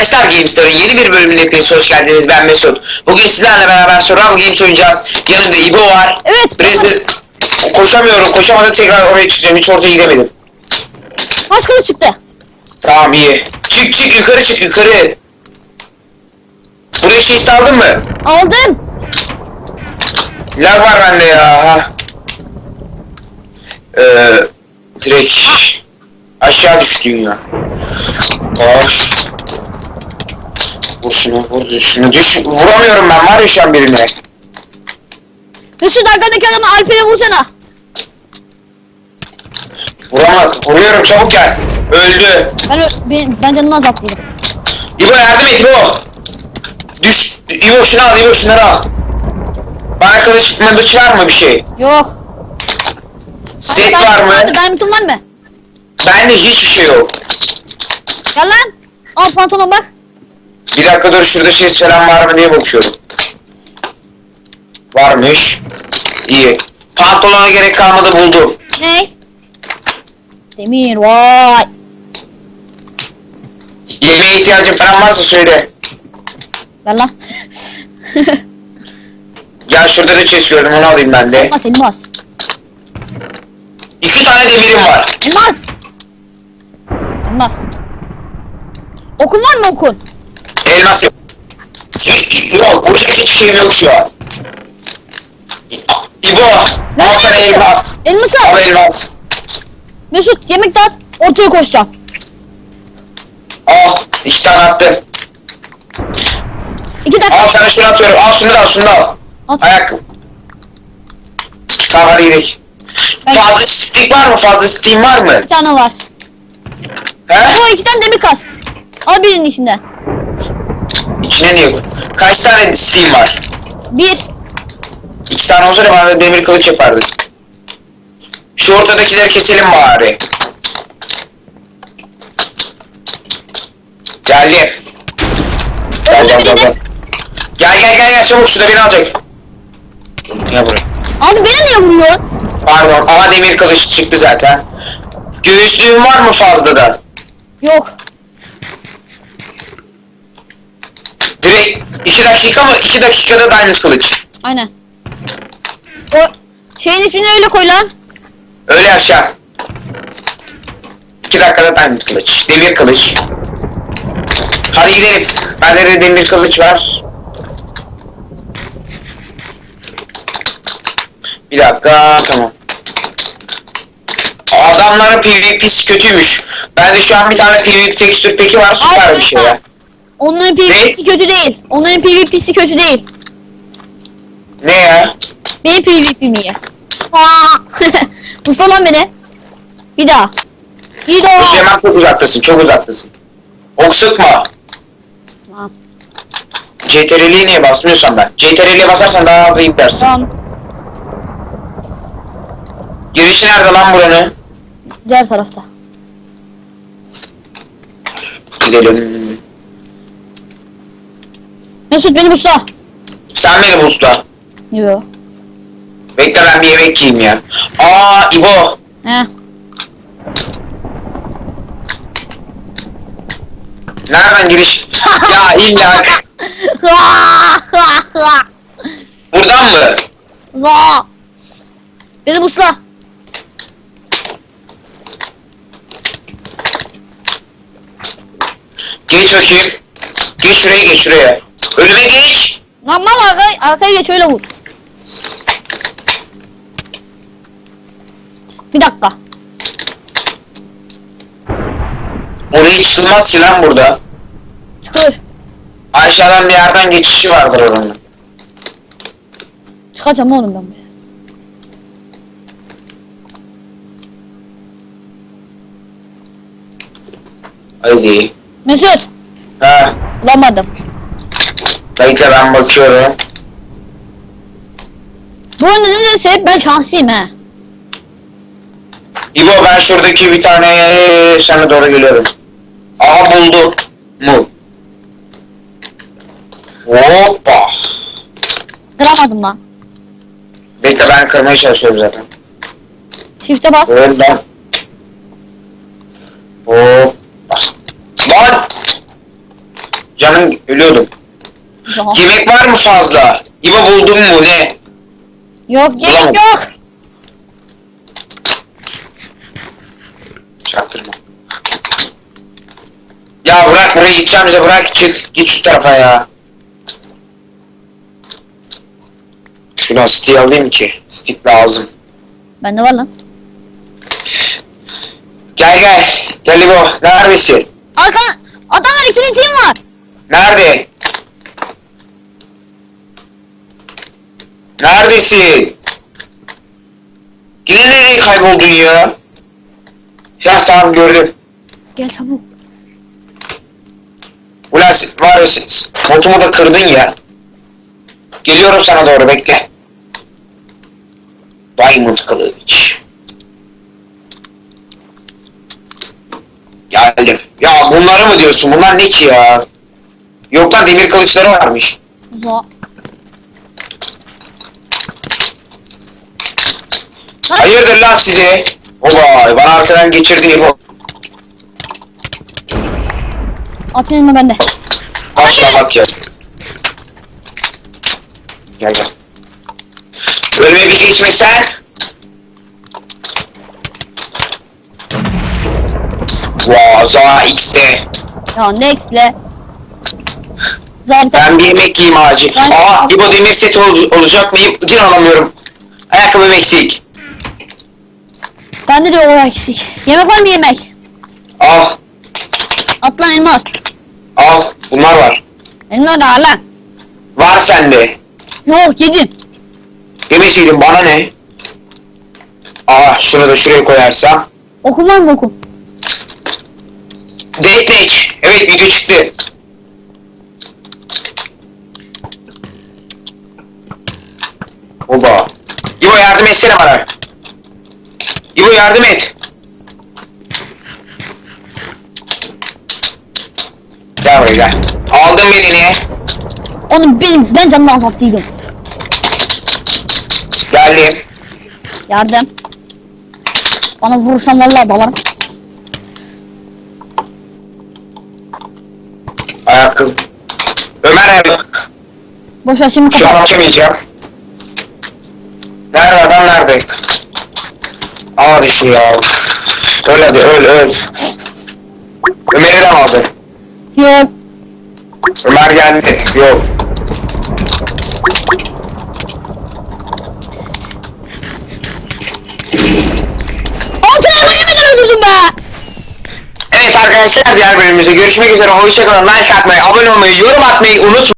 Arkadaşlar GameStar'ın yeni bir bölümüne hepiniz hoş geldiniz. Ben Mesut. Bugün sizlerle beraber Survival Games oynayacağız. Yanımda İbo var. Evet. Brezil... Koşamıyorum. Koşamadım tekrar oraya çıkacağım. Hiç ortaya gidemedim. Taş kılıç çıktı. Tamam iyi. Çık çık yukarı çık yukarı. Buraya şey aldın mı? Aldım. Lag var bende ya. Ha. Ee, direkt aşağı düştüm ya. Boş. Vur şunu, vur şunu. Düş, vuramıyorum ben var ya şu an birine. Mesut arkadaki adamı Alper'e vursana. Vuramam, vuruyorum çabuk gel. Öldü. Ben, ö- ben, ben canını azalttıydım. İbo yardım et İbo. Düş, İbo şunu al, İbo şunları al. Bana kılıç mılıç var mı bir şey? Yok. Set var mı? Diamond'ın var mı? Bende hiçbir şey yok. Gel lan. Al pantolon bak. Bir dakika dur şurada şey falan var mı diye bakıyorum. Varmış. İyi. Pantolona gerek kalmadı buldum. Ne? Demir vay. Yemeğe ihtiyacın falan varsa söyle. Gel lan. Gel şurada da chest gördüm onu alayım ben de. elmas elmas. İki tane demirim var. Elmas. Elmas. Okun var mı okun? Elmas yok. Yok vuracak hiçbir şeyim yok şu an. İbo al sana elmas. Elması Al elmas. Mesut yemek dağıt. Ortaya koşacağım. Al. Tane attım. İki dakika. Al sana şunu atıyorum. Al şunu da al şunu da al. At. Ayakkabı. Tamam hadi gidelim. Ben- Fazla stick var mı? Fazla steam var mı? Bir tane var. He? O iki tane demir kas. Al birinin içinde. İçine niye koy? Kaç tane steam var? Bir. İki tane olsa da bana demir kılıç yapardık. Şu ortadakileri keselim bari. Geldim. Gel gel gel gel. Gel gel gel gel çabuk şurada beni alacak. Gel buraya. Abi beni niye vuruyorsun? Pardon ama demir kılıç çıktı zaten. Göğüslüğün var mı fazla da? Yok. Direkt iki dakika mı? İki dakikada diamond kılıç. Aynen. O şeyin ismini öyle koy lan. Öyle aşağı. İki dakikada diamond kılıç. Demir kılıç. Hadi gidelim. Bende de demir kılıç var. Bir dakika tamam. Adamların PvP'si kötüymüş. Bende şu an bir tane PvP tekstür peki var süper bir şey ya. Onların PvP'si kötü değil. Onların PvP'si kötü değil. Ne ya? Benim PvP'm iyi. Aa! Usta lan beni. Bir daha. Bir daha. Hemen çok uzaktasın çok uzaktasın. Ok sıkma. Tamam. CTRL'ye niye basmıyorsan ben? CTRL'ye basarsan daha hızlı gidersin. Tamam. Girişi nerede lan buranın? Diğer tarafta. Gidelim. Mesut beni usta. Sen beni busla. Yok. Bekle ben bir yemek yiyeyim ya. Aa İbo. He. Nereden giriş? ya illa. Buradan mı? Za. Beni busla. Geç bakayım. Geç şuraya geç şuraya. Önüme geç. Lan mal arkaya, arkaya geç öyle vur. Bir dakika. Oraya çıkılmaz ki lan burada. Çıkır. Aşağıdan bir yerden geçişi vardır oranın. Çıkacağım oğlum ben buraya. Hadi. Mesut. Ha. Bulamadım. Bekle ben bakıyorum. Bu nedense hep ben şanslıyım he. İbo ben şuradaki bir tane sana doğru geliyorum. Aha buldum. Mu. Hoppa. Kıramadım lan. Bekle ben kırmaya çalışıyorum zaten. Shift'e bas. Önden. Hoppa. Lan! Canım ölüyordum. Aha. Yemek var mı fazla? İbo buldun mu ne? Yok yemek Bulamadım. yok. Çaktırma. Ya bırak buraya gideceğim bize bırak çık. Git şu tarafa ya. Şuna stick alayım ki. Stick lazım. Bende var lan. Gel gel. Gel İbo. Neredesin? Arka adamlar ikili team var. Nerede? Neredesin? Yine nereye kayboldun ya? Ya tamam gördüm. Gel çabuk. Ulan var ya botumu da kırdın ya. Geliyorum sana doğru bekle. Diamond kılıç. Geldim. Ya bunları mı diyorsun? Bunlar ne ki ya? Yok lan demir kılıçları varmış. Uza. Hayırdır lan size? Oba bana arkadan geçirdin bu. Atın elime bende. Başla bak ya. Gel gel. Ölüme bir geçmesen. Vaa za X'de. Ya next'le. Zabıta. Ben bir yemek yiyeyim acil. Ben- Aa İbo demir seti ol- olacak mı? Din alamıyorum. Ayakkabım eksik. Bende de o eksik. Yemek var mı yemek? Al. At lan elma at. Al. Bunlar var. Elma da al lan. Var sende. Yok yedim. Yemeseydin bana ne? Aa şunu da şuraya koyarsam. Okum var mı okum? Deathmatch. Evet video çıktı. Oba. İbo yardım etsene bana. İbo yardım et. Gel buraya gel. Aldın beni ne? Onu benim ben canını azalttıydım. Geldim. Yardım. Bana vurursan vallahi dalarım. Ayakkabı. Ömer abi. Boş ver şimdi kapat. açamayacağım. Nerede adam nerede? Al şu ya. Öl hadi öl öl. Ömer'i de aldın? Yok. Ömer geldi. Yok. Altın elmayı beni öldürdün be. Evet arkadaşlar diğer bölümümüzde görüşmek üzere. Hoşçakalın. Like atmayı, abone olmayı, yorum atmayı unutmayın.